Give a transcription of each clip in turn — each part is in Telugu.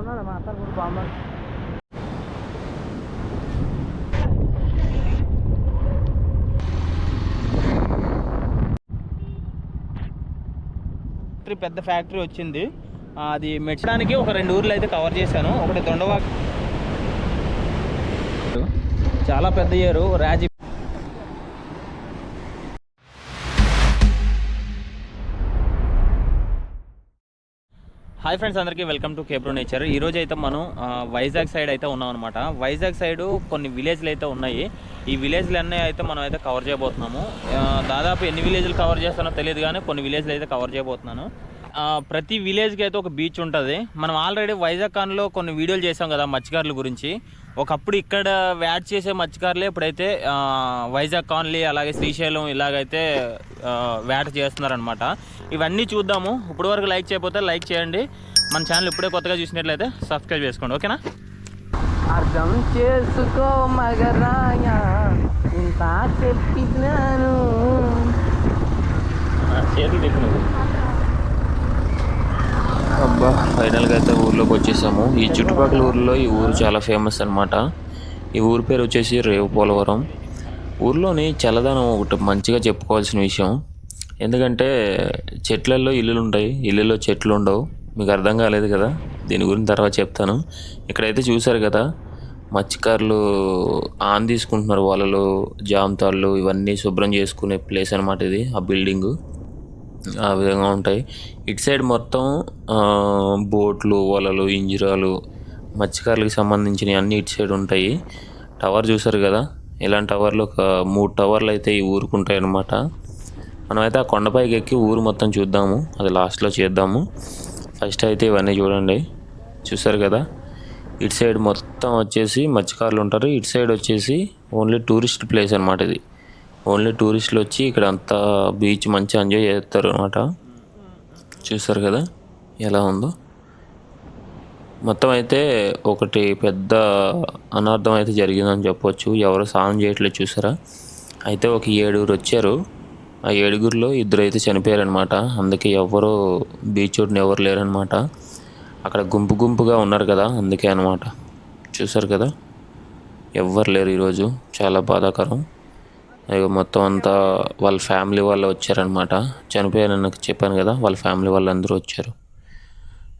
ఉన్నాడు మా అత్తారు కూడా బాగున్నాడు పెద్ద ఫ్యాక్టరీ వచ్చింది. అది మెచ్చడానికి ఒక రెండు ఊర్లు అయితే కవర్ చేశాను. ఒకటి దొండవా చాలా పెద్ద ఏరు రాజీ హాయ్ ఫ్రెండ్స్ అందరికీ వెల్కమ్ టు కేప్రో నేచర్ ఈ రోజు అయితే మనం వైజాగ్ సైడ్ అయితే ఉన్నాం అనమాట వైజాగ్ సైడ్ కొన్ని విలేజ్లు అయితే ఉన్నాయి. ఈ విలేజ్లు అన్నీ అయితే మనం అయితే కవర్ చేయబోతున్నాము. దాదాపు ఎన్ని విలేజ్లు కవర్ చేస్తానో తెలియదు కానీ కొన్ని విలేజ్లు అయితే కవర్ చేయబోతున్నాను. ప్రతి విలేజ్కి అయితే ఒక బీచ్ ఉంటుంది. మనం ఆల్రెడీ వైజాగ్ కాన్లో కొన్ని వీడియోలు చేసాం కదా మత్స్యకారుల గురించి. ఒకప్పుడు ఇక్కడ వ్యాట్ చేసే మత్స్యకారులే ఇప్పుడైతే వైజాగ్ కాన్లీ అలాగే శ్రీశైలం ఇలాగైతే వేట చేస్తున్నారనమాట ఇవన్నీ చూద్దాము. ఇప్పుడు వరకు లైక్ చేయకపోతే లైక్ చేయండి. మన ఛానల్ ఇప్పుడే కొత్తగా చూసినట్లయితే సబ్స్క్రైబ్ చేసుకోండి. ఓకేనా? అర్థం చేసుకో మగరాయ ఇంత చెప్పినాను. చేతులు అబ్బా ఫైనల్గా అయితే ఊర్లోకి వచ్చేసాము. ఈ చుట్టుపక్కల ఊర్లో ఈ ఊరు చాలా ఫేమస్ అన్నమాట. ఈ ఊరి పేరు వచ్చేసి రేవు పోలవరం ఊర్లోని చల్లదనం ఒకటి మంచిగా చెప్పుకోవాల్సిన విషయం. ఎందుకంటే చెట్లల్లో ఇల్లులు ఉంటాయి ఇల్లులో చెట్లు ఉండవు మీకు అర్థం కాలేదు కదా? దీని గురించి తర్వాత చెప్తాను. ఇక్కడైతే చూసారు కదా? మత్స్యకారులు ఆన్ తీసుకుంటున్నారు. వాళ్ళలో జామతాళ్ళు ఇవన్నీ శుభ్రం చేసుకునే ప్లేస్ అనమాట ఇది ఆ బిల్డింగు ఆ విధంగా ఉంటాయి. ఇటు సైడ్ మొత్తం బోట్లు వలలు ఇంజిరాలు మత్స్యకారులకు సంబంధించినవి అన్నీ ఇటు సైడ్ ఉంటాయి. టవర్ చూసారు కదా? ఇలాంటి టవర్లు ఒక మూడు టవర్లు అయితే ఈ ఊరికి ఉంటాయి అన్నమాట మనమైతే ఆ కొండపైకి ఎక్కి ఊరు మొత్తం చూద్దాము. అది లాస్ట్లో చేద్దాము. ఫస్ట్ అయితే ఇవన్నీ చూడండి. చూసారు కదా? ఇటు సైడ్ మొత్తం వచ్చేసి మత్స్యకారులు ఉంటారు. ఇటు సైడ్ వచ్చేసి ఓన్లీ టూరిస్ట్ ప్లేస్ అనమాట ఇది. ఓన్లీ టూరిస్టులు వచ్చి ఇక్కడ అంతా బీచ్ మంచిగా ఎంజాయ్ చేస్తారు అనమాట చూసారు కదా ఎలా ఉందో. మొత్తం అయితే ఒకటి పెద్ద అనార్థం అయితే జరిగిందని చెప్పొచ్చు. ఎవరు స్నానం చేయట్లేదు చూసారా? అయితే ఒక ఏడుగురు వచ్చారు. ఆ ఏడుగురిలో ఇద్దరు అయితే చనిపోయారనమాట అందుకే ఎవరు బీచ్ ఒడ్డున ఎవరు లేరనమాట అక్కడ గుంపు గుంపుగా ఉన్నారు కదా అందుకే అనమాట చూసారు కదా? ఎవ్వరు లేరు ఈరోజు. చాలా బాధాకరం. ఇక మొత్తం అంతా వాళ్ళ ఫ్యామిలీ వాళ్ళు వచ్చారనమాట చనిపోయారని నాకు చెప్పాను కదా వాళ్ళ ఫ్యామిలీ వాళ్ళందరూ వచ్చారు.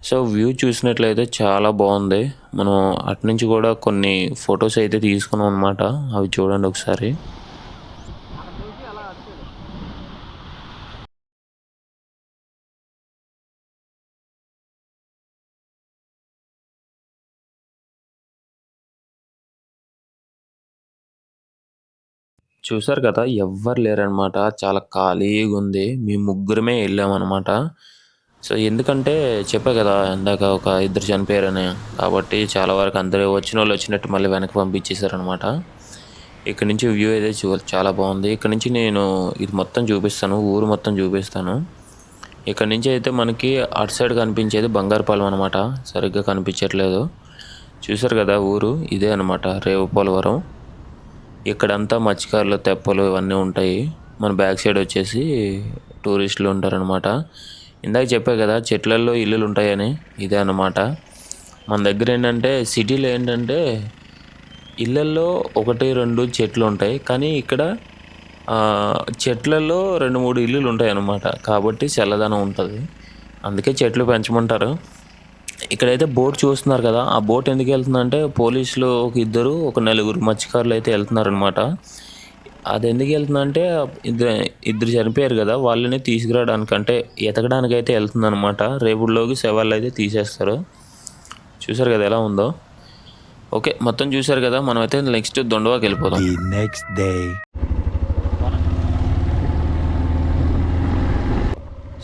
సో వ్యూ చూసినట్లయితే చాలా బాగుంది. మనం అటు నుంచి కూడా కొన్ని ఫొటోస్ అయితే తీసుకున్నాం అనమాట అవి చూడండి ఒకసారి. చూసారు కదా ఎవ్వరు లేరనమాట చాలా ఖాళీగా ఉంది మేము ముగ్గురమే వెళ్ళామన్నమాట. సో ఎందుకంటే చెప్పా కదా ఇందాక ఒక ఇద్దరు చనిపోయారని. కాబట్టి చాలా వరకు అందరూ వచ్చిన వాళ్ళు వచ్చినట్టు మళ్ళీ వెనక్కి పంపించేశారనమాట ఇక్కడ నుంచి వ్యూ అయితే చూ చాలా బాగుంది. ఇక్కడ నుంచి నేను ఇది మొత్తం చూపిస్తాను. ఊరు మొత్తం చూపిస్తాను. ఇక్కడ నుంచి అయితే మనకి అటు సైడ్ కనిపించేది బంగారుపాలెం అనమాట సరిగ్గా కనిపించట్లేదు. చూసారు కదా ఊరు? ఇదే అనమాట రేవు పోలవరం ఇక్కడంతా మత్స్యకారులు తెప్పలు ఇవన్నీ ఉంటాయి. మన బ్యాక్ సైడ్ వచ్చేసి టూరిస్టులు ఉంటారనమాట ఇందాక చెప్పా కదా చెట్లల్లో ఇల్లులు ఉంటాయని. ఇదే అన్నమాట. మన దగ్గర ఏంటంటే సిటీలో ఏంటంటే ఇళ్ళల్లో ఒకటి రెండు చెట్లు ఉంటాయి. కానీ ఇక్కడ చెట్లలో రెండు మూడు ఇల్లులు ఉంటాయి అన్నమాట కాబట్టి చల్లదనం ఉంటుంది. అందుకే చెట్లు పెంచమంటారు. ఇక్కడైతే బోట్ చూస్తున్నారు కదా. ఆ బోట్ ఎందుకు వెళ్తుందంటే పోలీసులు ఒక ఇద్దరు ఒక నలుగురు మత్స్యకారులు అయితే వెళ్తున్నారు అనమాట అది ఎందుకు వెళ్తుందంటే ఇద్దరు ఇద్దరు చనిపోయారు కదా. వాళ్ళని తీసుకురావడానికి అంటే ఎతకడానికి అయితే వెళ్తుందనమాట రేపుల్లోకి శవాళ్ళు అయితే తీసేస్తారు. చూసారు కదా ఎలా ఉందో. ఓకే మొత్తం చూసారు కదా. మనం అయితే నెక్స్ట్ దొండవాకి వెళ్ళిపోతాం నెక్స్ట్ డే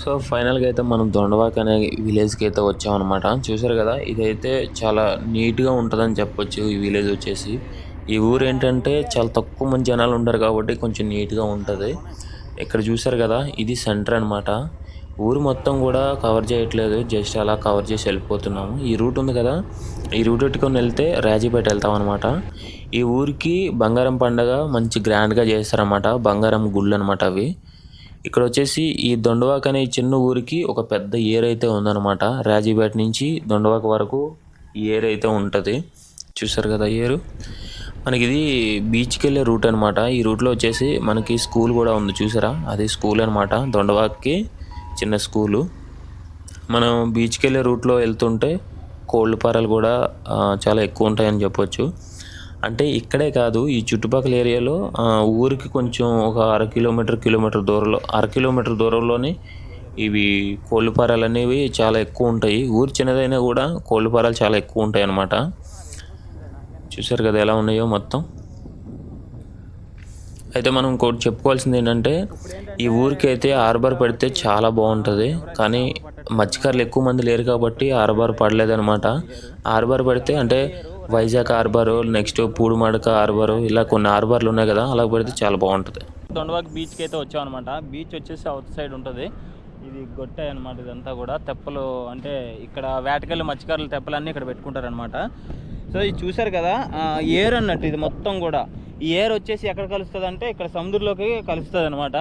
సో ఫైనల్గా అయితే మనం దొండవాక్ అనే విలేజ్కి అయితే వచ్చామన్నమాట. చూసారు కదా ఇదైతే చాలా నీట్గా ఉంటుందని చెప్పొచ్చు ఈ విలేజ్ వచ్చేసి. ఈ ఊరు ఏంటంటే చాలా తక్కువ మంది జనాలు ఉంటారు కాబట్టి కొంచెం నీట్గా ఉంటుంది. ఇక్కడ చూసారు కదా ఇది సెంటర్ అన్నమాట. ఊరు మొత్తం కూడా కవర్ చేయట్లేదు జస్ట్ అలా కవర్ చేసి వెళ్ళిపోతున్నాము. ఈ రూట్ ఉంది కదా ఈ రూట్ పెట్టుకొని వెళ్తే రాజీపేట వెళ్తాం అనమాట ఈ ఊరికి బంగారం పండగ మంచి గ్రాండ్గా చేస్తారన్నమాట బంగారం గుళ్ళు అనమాట అవి. ఇక్కడ వచ్చేసి ఈ దొండవాక అనే చిన్న ఊరికి ఒక పెద్ద ఏర్ అయితే ఉందన్నమాట. రాజీపేట నుంచి దొండవాక వరకు ఏర్ అయితే ఉంటుంది. చూసారు కదా ఏరు? మనకి ఇది బీచ్కి వెళ్ళే రూట్ అనమాట ఈ రూట్లో వచ్చేసి మనకి స్కూల్ కూడా ఉంది. చూసారా? అది స్కూల్ అనమాట దొండవాక్కి చిన్న స్కూలు. మనం బీచ్కి వెళ్ళే రూట్లో వెళ్తుంటే కోళ్ళ పారలు కూడా చాలా ఎక్కువ ఉంటాయని చెప్పొచ్చు. అంటే ఇక్కడే కాదు ఈ చుట్టుపక్కల ఏరియాలో ఊరికి కొంచెం ఒక అర కిలోమీటర్ కిలోమీటర్ దూరంలో అర కిలోమీటర్ దూరంలోనే ఇవి కోళ్ళపారాలు అనేవి చాలా ఎక్కువ ఉంటాయి. ఊరు చిన్నదైనా కూడా కోళ్ళపారాలు చాలా ఎక్కువ ఉంటాయి అన్నమాట. చూసారు కదా ఎలా ఉన్నాయో మొత్తం. అయితే మనం ఇంకోటి చెప్పుకోవాల్సింది ఏంటంటే ఈ ఊరికి అయితే హార్బర్ పెడితే చాలా బాగుంటుంది. కానీ మత్స్యకారులు ఎక్కువ మంది లేరు కాబట్టి హార్బర్ పడలేదనమాట హార్బర్ పెడితే అంటే Vizag harbour next Pudimadaka harbour ఇలా కొన్ని హార్బర్లు ఉన్నాయి కదా అలా పెడితే చాలా బాగుంటుంది. దొండవాక్ బీచ్కి అయితే వచ్చాం అనమాట బీచ్ వచ్చేసి అవుట్ సైడ్ ఉంటుంది. ఇది గొట్టే అనమాట ఇదంతా కూడా. తెప్పలు అంటే ఇక్కడ వేటకెళ్ళి మత్స్యకారులు తెప్పలన్నీ ఇక్కడ పెట్టుకుంటారనమాట సో ఇది చూసారు కదా ఏర్ అన్నట్టు ఇది మొత్తం కూడా. ఈ ఏర్ వచ్చేసి ఎక్కడ కలుస్తుంది అంటే ఇక్కడ సముద్రంలోకి కలుస్తుంది అనమాట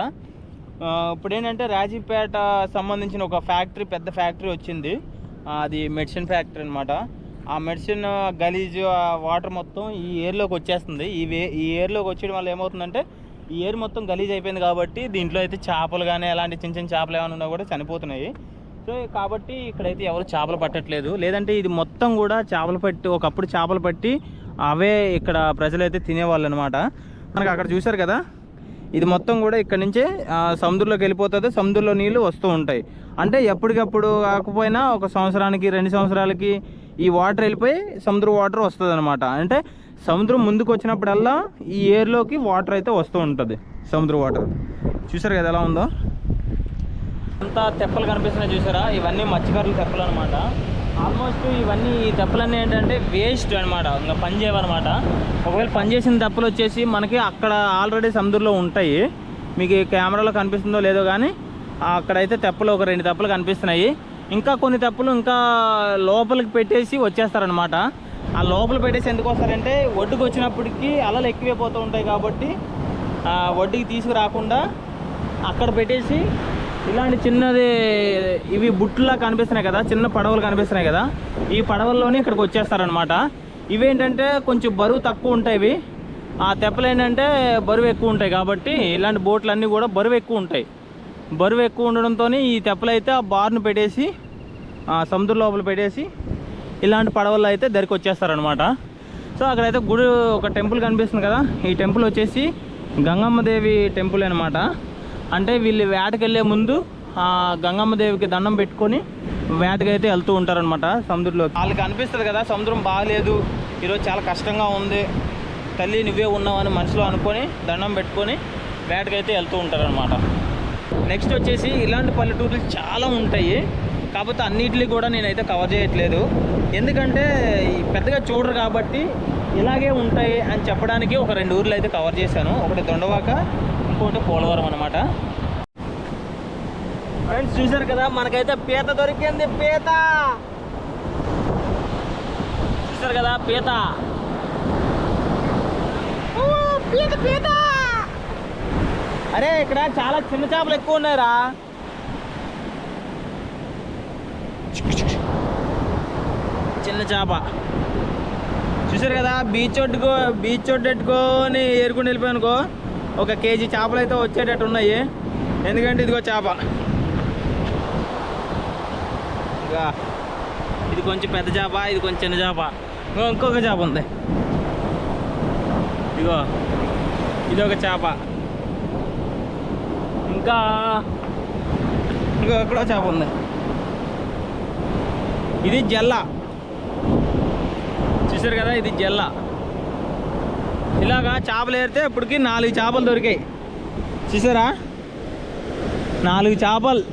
ఇప్పుడు ఏంటంటే రాజీపేట సంబంధించిన ఒక ఫ్యాక్టరీ పెద్ద ఫ్యాక్టరీ వచ్చింది. అది మెడిసిన్ ఫ్యాక్టరీ అనమాట ఆ మెడిసిన్ గలీజ్ వాటర్ మొత్తం ఈ ఏర్లోకి వచ్చేస్తుంది. ఈ వే ఈ ఏర్లోకి వచ్చేయడం వల్ల ఏమవుతుందంటే ఈ ఏరు మొత్తం గలీజ్ అయిపోయింది కాబట్టి దీంట్లో అయితే చేపలు కానీ అలాంటి చిన్న చిన్న చేపలు ఏమైనా ఉన్నా కూడా చనిపోతున్నాయి. సో కాబట్టి ఇక్కడైతే ఎవరు చేపలు పట్టట్లేదు. లేదంటే ఇది మొత్తం కూడా చేపలు పట్టి ఒకప్పుడు చేపలు పట్టి అవే ఇక్కడ ప్రజలైతే తినేవాళ్ళు అనమాట మనకు అక్కడ చూశారు కదా? ఇది మొత్తం కూడా ఇక్కడ నుంచే సముద్రంలోకి వెళ్ళిపోతుంది. సముద్రంలో నీళ్ళు వస్తూ ఉంటాయి. అంటే ఎప్పటికప్పుడు కాకపోయినా ఒక సంవత్సరానికి రెండు సంవత్సరాలకి ఈ వాటర్ వెళ్ళిపోయి సముద్ర వాటర్ వస్తుంది అనమాట అంటే సముద్రం ముందుకు వచ్చినప్పుడల్లా ఈ ఏర్లోకి వాటర్ అయితే వస్తూ ఉంటుంది సముద్ర వాటర్ చూసారు కదా ఎలా ఉందో? అంతా తెప్పలు కనిపిస్తున్నాయి చూసారా? ఇవన్నీ మత్స్యకారుల తెప్పలు అనమాట ఆల్మోస్ట్ ఇవన్నీ ఈ తెప్పలన్నీ ఏంటంటే వేస్ట్ అనమాట ఇంకా పని చేయవన్నమాట. ఒకవేళ పని చేసిన తెప్పలు వచ్చేసి మనకి అక్కడ ఆల్రెడీ సముద్రంలో ఉంటాయి. మీకు కెమెరాలో కనిపిస్తుందో లేదో కానీ అక్కడైతే తెప్పలు ఒక రెండు తెప్పలు కనిపిస్తున్నాయి. ఇంకా కొన్ని తెప్పలు ఇంకా లోపలికి పెట్టేసి వచ్చేస్తారనమాట ఆ లోపల పెట్టేసి ఎందుకు వస్తారంటే ఒడ్డుకు వచ్చినప్పటికీ అలలు ఎక్కువైపోతూ ఉంటాయి కాబట్టి వడ్డీకి తీసుకురాకుండా అక్కడ పెట్టేసి ఇలాంటి చిన్నది ఇవి బుట్టులా కనిపిస్తున్నాయి కదా చిన్న పడవలు కనిపిస్తున్నాయి కదా ఈ పడవల్లోనే ఇక్కడికి వచ్చేస్తారనమాట ఇవేంటంటే కొంచెం బరువు తక్కువ ఉంటాయి ఇవి. ఆ తెప్పలు ఏంటంటే బరువు ఎక్కువ ఉంటాయి కాబట్టి ఇలాంటి బోట్లు అన్నీ కూడా బరువు ఎక్కువ ఉంటాయి. బరువు ఎక్కువ ఉండడంతో ఈ తెప్పలు అయితే ఆ బార్ను పెట్టేసి సముద్రం లోపల పెట్టేసి ఇలాంటి పడవల్లో అయితే దరికి వచ్చేస్తారనమాట సో అక్కడైతే గుడి ఒక టెంపుల్ కనిపిస్తుంది కదా ఈ టెంపుల్ వచ్చేసి గంగమ్మదేవి టెంపుల్ అనమాట అంటే వీళ్ళు వేటకెళ్ళే ముందు ఆ దండం పెట్టుకొని వేటకైతే వెళ్తూ ఉంటారనమాట సముద్రంలో. వాళ్ళకి అనిపిస్తుంది కదా సముద్రం బాగాలేదు ఈరోజు చాలా కష్టంగా ఉంది తల్లి నువ్వే ఉన్నావని మనసులో అనుకొని దండం పెట్టుకొని వేటకైతే వెళ్తూ ఉంటారనమాట నెక్స్ట్ వచ్చేసి ఇలాంటి పల్లెటూర్లు చాలా ఉంటాయి. కాకపోతే అన్నిటిని కూడా నేనైతే కవర్ చేయట్లేదు. ఎందుకంటే ఈ పెద్దగా చూడరు కాబట్టి ఇలాగే ఉంటాయి అని చెప్పడానికి ఒక రెండు ఊర్లు అయితే కవర్ చేశాను. ఒకటి దొండవాక ఇంకోటి పోలవరం అనమాట ఫ్రెండ్స్ చూశారు కదా మనకైతే పీత దొరికింది. పీత! చూశారు కదా పీత! పీత పీత! అరే ఇక్కడ చాలా చిన్న చేపలు ఎక్కువ ఉన్నాయరా. చిన్న చేప. చూసారు కదా బీచ్ ఒడ్డుకో బీచ్ ఒడ్డెట్టుకొని ఏరుకుని వెళ్ళిపోయానుకో ఒక కేజీ చేపలు అయితే వచ్చేటట్టు ఉన్నాయి. ఎందుకంటే ఇదిగో చేప. ఇంకా ఇది కొంచెం పెద్ద చేప ఇది కొంచెం చిన్న చేప. ఇంకో ఇంకొక చేప ఉంది. ఇదిగో ఇది ఒక చేప. ఇంకా ఇంకో ఎక్కడో చేప ఉంది. ఇది జల్లా. చూసారు కదా ఇది జల్ల. ఇలాగా చేపలు ఏరితే ఇప్పటికి నాలుగు చేపలు దొరికాయి. చూసారా? నాలుగు చేపలు.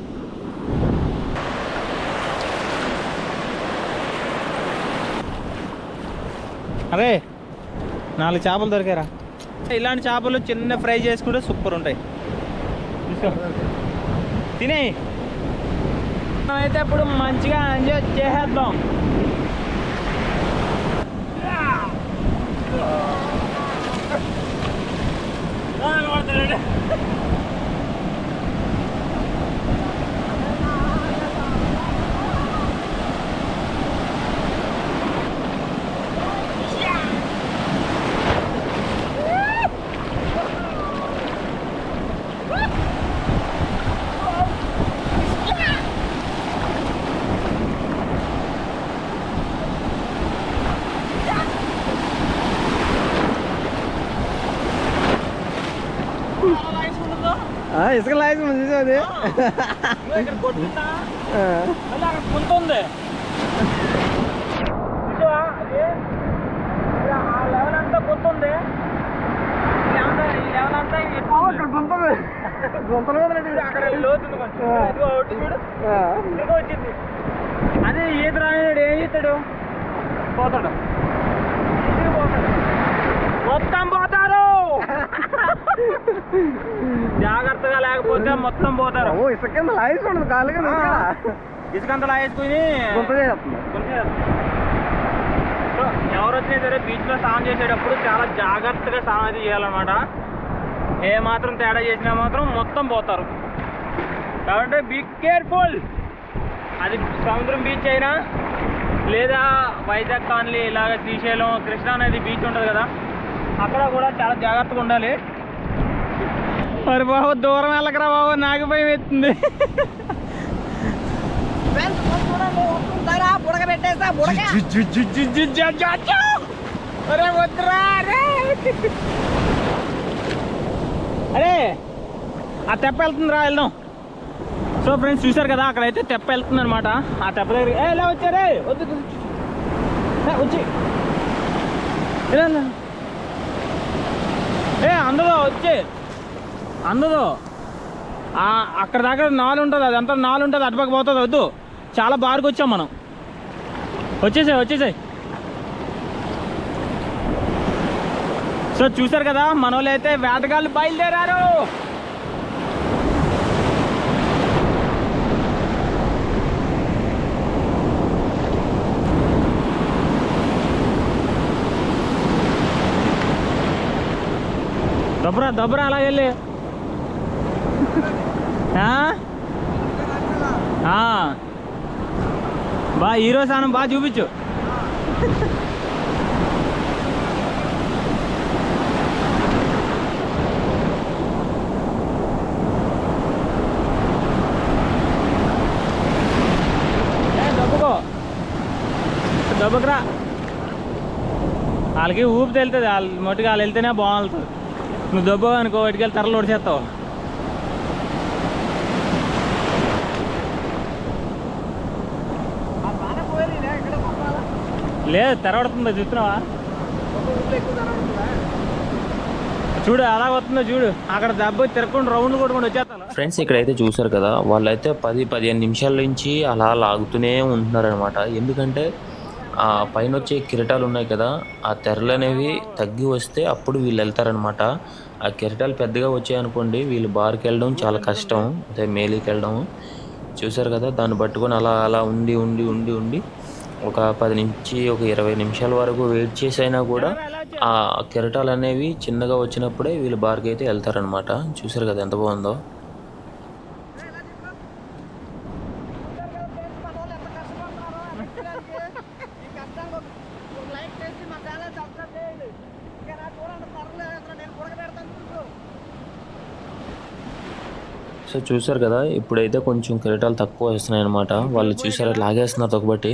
అరే నాలుగు చేపలు దొరికారా ఇలాంటి చేపలు చిన్న ఫ్రై చేసుకుంటే సూపర్ ఉంటాయి. తినే అయితే ఇప్పుడు మంచిగా ఎంజాయ్ చేసేద్దాం. ఇసుక లాగి చూసి అది ఇక్కడ కొట్టిందా మళ్ళీ అక్కడ గుంత ఉంది ఇటువా అది ఇక్కడ ఆ లెవెల్ అంతా గుంత ఉంది ఈ లెవెల్ ఈ లెవెల్ అంతా ఎక్కువ ఉంది. ఇక్కడ గుంతలు. అక్కడ కొంచెం. వచ్చింది. అదే ఈత రానివాడు ఏం చేస్తాడు? పోతాడు. పోతాడు. మొత్తం జాగ్రత్తగా లేకపోతే మొత్తం పోతారు. ఓ ఇసుక కింద లాగేసి ఉండదు కాలు కింద ఇసుక. ఇసుకంతా లాగేసుకుని గుంత ఎవరు వచ్చినా సరే బీచ్లో స్నానం చేసేటప్పుడు చాలా జాగ్రత్తగా స్నానం అయితే చేయాలన్నమాట. ఏ మాత్రం తేడా చేసినా మాత్రం మొత్తం పోతారు. కాబట్టి బీ కేర్ఫుల్ అది సముద్రం బీచ్ అయినా లేదా వైజాగ్ కాలనీ ఇలాగ శ్రీశైలం కృష్ణా అనేది బీచ్ ఉంటుంది కదా. అక్కడ కూడా చాలా జాగ్రత్తగా ఉండాలి. మరి బాబు దూరం వెళ్ళకరా బాబు నాకు భయం ఎత్తుంది అరే వద్దురా అరే ఆ తెప్ప వెళ్తుందిరా వెళ్దాం. సో ఫ్రెండ్స్ చూశారు కదా అక్కడైతే తెప్ప వెళ్తుంది అనమాట ఆ తెప్ప దగ్గర ఏ ఇలా వచ్చారే వద్దు వచ్చి. ఏ అందులో వచ్చే. అందదు. అక్కడ దాకా నాలు ఉంటుంది అది అంతా నాలు ఉంటుంది అటుపక్క పోతుంది వద్దు. చాలా బారుకు వచ్చాం మనం. వచ్చేసాయి వచ్చేసాయి. సో చూసారు కదా మన వాళ్ళు అయితే వేటగాళ్ళు బయలుదేరారు. దబ్బరా దబ్బరా అలా వెళ్ళి. బా హీరో స్థానం బాగా చూపించు. ఏ, దబ్బుకో. దబ్బకురా. వాళ్ళకి ఊపి తెలుతుంది వాళ్ళు మట్టుకు వాళ్ళు వెళ్తేనే బాగుంటుంది. నువ్వు దబ్బు అనుకో వాటికి తరలు ఒడిచేస్తావు లేదు తెరవడుతుందో చూస్తున్నావా? చూడు అలా వస్తుందో చూడు. అక్కడ దెబ్బ తిరగకుండా రౌండ్ కొట్టుకొని వచ్చేస్తాను. ఫ్రెండ్స్ ఇక్కడైతే చూసారు కదా వాళ్ళైతే పది పదిహేను నిమిషాల నుంచి అలా లాగుతూనే ఉంటున్నారనమాట ఎందుకంటే ఆ పైన వచ్చే కిరటాలు ఉన్నాయి కదా ఆ తెరలు అనేవి తగ్గి వస్తే అప్పుడు వీళ్ళు వెళ్తారనమాట ఆ కిరటాలు పెద్దగా వచ్చాయనుకోండి వీళ్ళు బార్కి వెళ్ళడం చాలా కష్టం అదే మేలీకి వెళ్ళడం. చూసారు కదా దాన్ని పట్టుకొని అలా అలా ఉండి ఉండి ఉండి ఉండి ఒక పది నుంచి ఒక ఇరవై నిమిషాల వరకు వెయిట్ చేసి అయినా కూడా ఆ కెరటాలు అనేవి చిన్నగా వచ్చినప్పుడే వీళ్ళు బార్కి అయితే వెళ్తారనమాట చూసారు కదా ఎంత బాగుందో. సో చూసారు కదా ఇప్పుడైతే కొంచెం కిరీటాలు తక్కువ వస్తున్నాయి అనమాట వాళ్ళు చూసారు లాగేస్తున్నారు తొక్కబట్టి.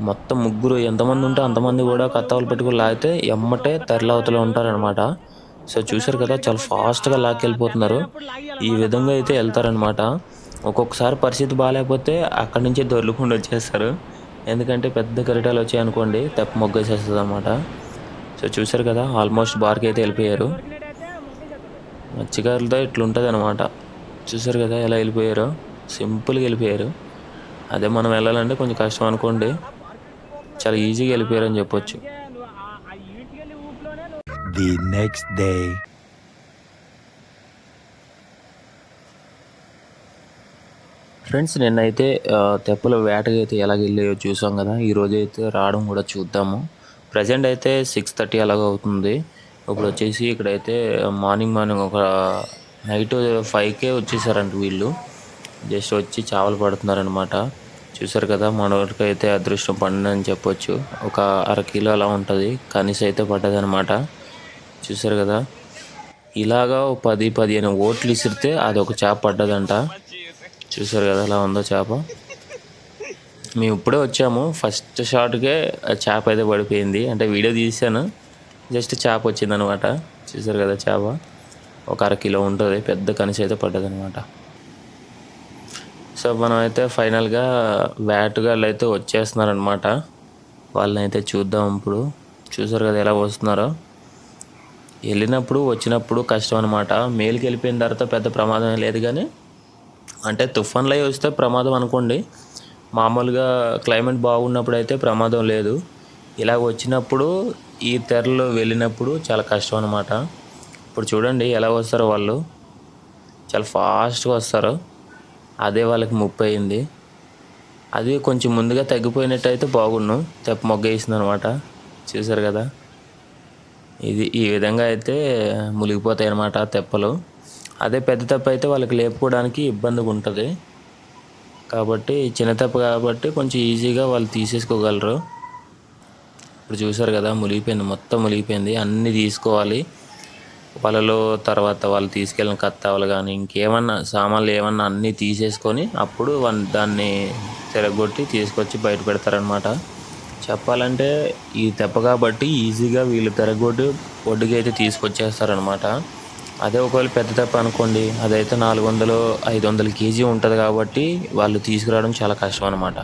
మొత్తం ముగ్గురు ఎంతమంది ఉంటే అంతమంది కూడా కత్తాలు పెట్టుకుని లాగితే ఎమ్మటే తెరలవతలో ఉంటారనమాట సో చూసారు కదా చాలా ఫాస్ట్గా లాక్కెళ్ళిపోతున్నారు ఈ విధంగా అయితే వెళ్తారనమాట ఒక్కొక్కసారి పరిస్థితి బాగాలేకపోతే అక్కడి నుంచే దొర్లుకుండా వచ్చేస్తారు. ఎందుకంటే పెద్ద కిరీటాలు వచ్చాయనుకోండి తెప్ప మొగ్గేసేస్తుంది అనమాట సో చూసారు కదా ఆల్మోస్ట్ బార్కి అయితే వెళ్ళిపోయారు. మత్స్యకారులతో ఇట్లుంటుంది అనమాట చూసారు కదా ఎలా వెళ్ళిపోయారో. సింపుల్గా వెళ్ళిపోయారు. అదే మనం వెళ్ళాలంటే కొంచెం కష్టం అనుకోండి. చాలా ఈజీగా వెళ్ళిపోయారని చెప్పొచ్చు. The next day. ఫ్రెండ్స్ నిన్నైతే తెప్పల వేటకి అయితే ఎలాగ వెళ్ళాయో చూసాం కదా. ఈ రోజు అయితే రావడం కూడా చూద్దాము. ప్రజెంట్ అయితే సిక్స్ థర్టీ అలాగ అవుతుంది. ఇప్పుడు వచ్చేసి ఇక్కడైతే మార్నింగ్ మార్నింగ్ ఒక నైట్ ఫైవ్కే వచ్చేసారంట వీళ్ళు. జస్ట్ వచ్చి చేపలు పడుతున్నారనమాట చూసారు కదా మనోడికి అయితే అదృష్టం పండిందని చెప్పొచ్చు. ఒక అర కిలో అలా ఉంటుంది. కనీసం అయితే పడ్డదనమాట చూసారు కదా? ఇలాగా ఓ పది పదిహేను ఓట్లు ఇసిరితే అది ఒక చేప పడ్డదంట. చూసారు కదా అలా ఉందో చేప? మేము ఇప్పుడే వచ్చాము. ఫస్ట్ షాట్కే చేప అయితే పడిపోయింది. అంటే వీడియో తీసాను జస్ట్ చేప వచ్చిందనమాట చూసారు కదా చేప? ఒక అర కిలో ఉంటుంది. పెద్ద కనిసి అయితే పడ్డదనమాట సో మనం అయితే ఫైనల్గా వేటగాళ్ళు అయితే వచ్చేస్తున్నారనమాట వాళ్ళని అయితే చూద్దాం ఇప్పుడు. చూసారు కదా ఎలా వస్తున్నారో. వెళ్ళినప్పుడు వచ్చినప్పుడు కష్టం అనమాట మేలుకి వెళ్ళిపోయిన తర్వాత పెద్ద ప్రమాదం లేదు కానీ అంటే తుఫాన్లు అవి వస్తే ప్రమాదం అనుకోండి. మామూలుగా క్లైమేట్ బాగున్నప్పుడు అయితే ప్రమాదం లేదు. ఇలా వచ్చినప్పుడు ఈ తెరలో వెళ్ళినప్పుడు చాలా కష్టం అనమాట ఇప్పుడు చూడండి ఎలా వస్తారో వాళ్ళు. చాలా ఫాస్ట్గా వస్తారు. అదే వాళ్ళకి ముప్పై అయింది. అది కొంచెం ముందుగా తగ్గిపోయినట్టు అయితే బాగుండు. తెప్ప మొగ్గ వేసింది అనమాట చూసారు కదా? ఇది ఈ విధంగా అయితే మునిగిపోతాయి అన్నమాట తెప్పలు. అదే పెద్ద తెప్ప అయితే వాళ్ళకి లేపుకోవడానికి ఇబ్బందిగా ఉంటుంది. కాబట్టి చిన్న తెప్ప కాబట్టి కొంచెం ఈజీగా వాళ్ళు తీసేసుకోగలరు. ఇప్పుడు చూసారు కదా? మునిగిపోయింది. మొత్తం మునిగిపోయింది. అన్నీ తీసుకోవాలి. వాళ్ళలో తర్వాత వాళ్ళు తీసుకెళ్ళిన కత్తావలు కానీ ఇంకేమన్నా సామాన్లు ఏమన్నా అన్నీ తీసేసుకొని అప్పుడు వన్ దాన్ని తిరగొట్టి తీసుకొచ్చి బయట పెడతారనమాట చెప్పాలంటే ఈ తెప్ప కాబట్టి ఈజీగా వీళ్ళు తిరగొట్టి ఒడ్డుకి అయితే తీసుకొచ్చేస్తారనమాట అదే ఒకవేళ పెద్ద తెప్ప అనుకోండి అదైతే నాలుగు వందలు ఐదు వందల కేజీ ఉంటుంది కాబట్టి వాళ్ళు తీసుకురావడం చాలా కష్టం అనమాట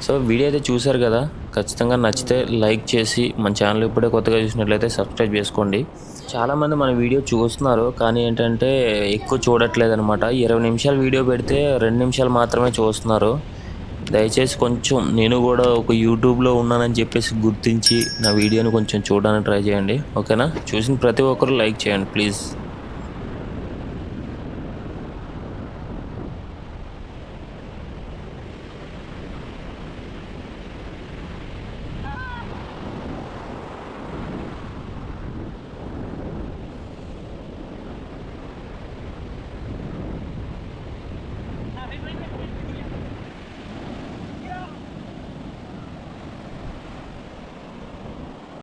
సో వీడియో అయితే చూశారు కదా? ఖచ్చితంగా నచ్చితే లైక్ చేసి మన ఛానల్ ఇప్పుడే కొత్తగా చూసినట్లయితే సబ్స్క్రైబ్ చేసుకోండి. చాలామంది మన వీడియో చూస్తున్నారు కానీ ఏంటంటే ఎక్కువ చూడట్లేదు అనమాట ఇరవై నిమిషాలు వీడియో పెడితే రెండు నిమిషాలు మాత్రమే చూస్తున్నారు. దయచేసి కొంచెం నేను కూడా ఒక యూట్యూబ్లో ఉన్నానని చెప్పేసి గుర్తించి నా వీడియోని కొంచెం చూడడానికి ట్రై చేయండి. ఓకేనా? చూసిన ప్రతి ఒక్కరు లైక్ చేయండి ప్లీజ్.